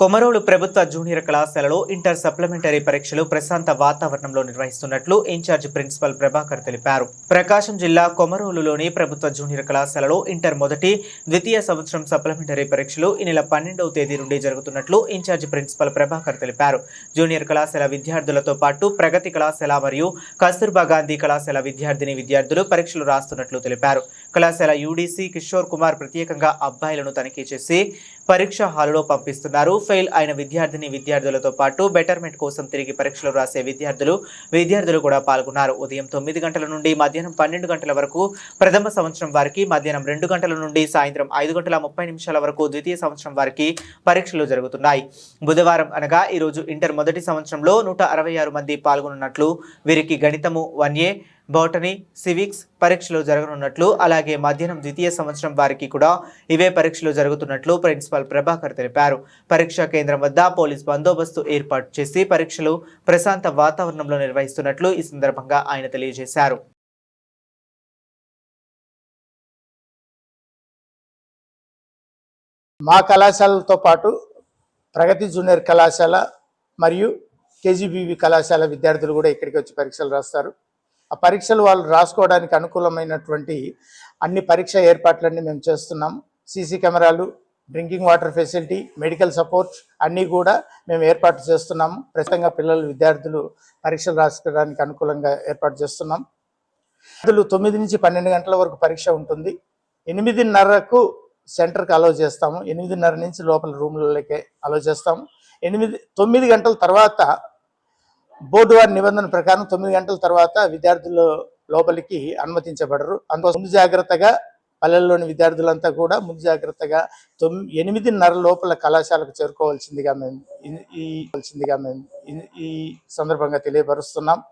కొమరోలు ప్రభుత్వ జూనియర్ కళాశాలలో inter supplementary పరీక్షలు ప్రశాంత వాతావరణంలో నిర్వహిస్తున్నట్లు ఇన్ఛార్జ్ ప్రిన్సిపల్ ప్రభాకర్ తెలిపారు. ప్రకాశం జిల్లా కొమరోలులోని ప్రభుత్వ జూనియర్ కళాశాలలో ఇంటర్ మొదటి ద్వితీయ సంవత్సరం సప్లిమెంటరీ పరీక్షలు ఈ నెల పన్నెండవ తేదీ నుండి జరుగుతున్నట్లు ఇన్ఛార్జ్ ప్రిన్సిపల్ ప్రభాకర్ తెలిపారు. జూనియర్ కళాశాల విద్యార్థులతో పాటు ప్రగతి కళాశాల మరియు కస్తూర్బా గాంధీ కళాశాల విద్యార్థిని విద్యార్థులు పరీక్షలు రాస్తున్నట్లు తెలిపారు. కళాశాల యూడీసీ కిషోర్ కుమార్ ప్రత్యేకంగా అబ్బాయిలను తనిఖీ చేసి పరీక్ష హాలులో పంపిస్తున్నారు. ఫెయిల్ అయిన విద్యార్థిని విద్యార్థులతో పాటు బెటర్మెంట్ కోసం తిరిగి పరీక్షలు రాసే విద్యార్థులు విద్యార్థులు కూడా పాల్గొన్నారు. ఉదయం తొమ్మిది గంటల నుండి మధ్యాహ్నం పన్నెండు గంటల వరకు ప్రథమ సంవత్సరం వారికి మధ్యాహ్నం రెండు గంటల నుండి సాయంత్రం ఐదు గంటల ముప్పై నిమిషాల వరకు ద్వితీయ సంవత్సరం వారికి పరీక్షలు జరుగుతున్నాయి. బుధవారం అనగా ఈరోజు ఇంటర్ మొదటి సంవత్సరంలో నూట అరవై ఆరు మంది పాల్గొనున్నట్లు వీరికి గణితము వన్ ఏ బోటనీ సివిక్స్ పరీక్షలు జరగనున్నట్లు అలాగే మధ్యాహ్నం ద్వితీయ సంవత్సరం వారికి కూడా ఇవే పరీక్షలు జరుగుతున్నట్లు ప్రిన్సిపాల్ ప్రభాకర్ తెలిపారు. పరీక్షా కేంద్రం వద్ద పోలీస్ బందోబస్తు ఏర్పాటు చేసి పరీక్షలు ప్రశాంత వాతావరణంలో నిర్వహిస్తున్నట్లు ఈ సందర్భంగా ఆయన తెలియజేశారు. మా కళాశాలతో పాటు ప్రగతి జూనియర్ కళాశాల మరియు కేజీబీవి కళాశాల విద్యార్థులు కూడా ఇక్కడికి వచ్చి పరీక్షలు రాస్తారు. ఆ పరీక్షలు వాళ్ళు రాసుకోవడానికి అనుకూలమైనటువంటి అన్ని పరీక్ష ఏర్పాట్లన్నీ మేము చేస్తున్నాం. సీసీ కెమెరాలు drinking water facility medical support అన్నీ కూడా మేము ఏర్పాటు చేస్తున్నాము ప్రస్తుతంగా పిల్లలు విద్యార్థులు పరీక్షలు రాసుకోవడానికి అనుకూలంగా ఏర్పాటు చేస్తున్నాం. విద్యార్థులు తొమ్మిది నుంచి పన్నెండు గంటల వరకు పరీక్ష ఉంటుంది. ఎనిమిదిన్నరకు సెంటర్కి అలో చేస్తాము. ఎనిమిదిన్నర నుంచి లోపల రూమ్లకే అలో చేస్తాము. ఎనిమిది తొమ్మిది గంటల తర్వాత బోర్డు వారి నిబంధన ప్రకారం తొమ్మిది గంటల తర్వాత విద్యార్థులు లోపలికి అనుమతించబడరు. అందుకోసం ముందు జాగ్రత్తగా పల్లెల్లోని విద్యార్థులంతా కూడా ముందు జాగ్రత్తగా తొమ్మిది ఎనిమిదిన్నర లోపల కళాశాలకు చేరుకోవాల్సిందిగా మేము ఈ- ఈ మేము ఈ సందర్భంగా తెలియపరుస్తున్నాం.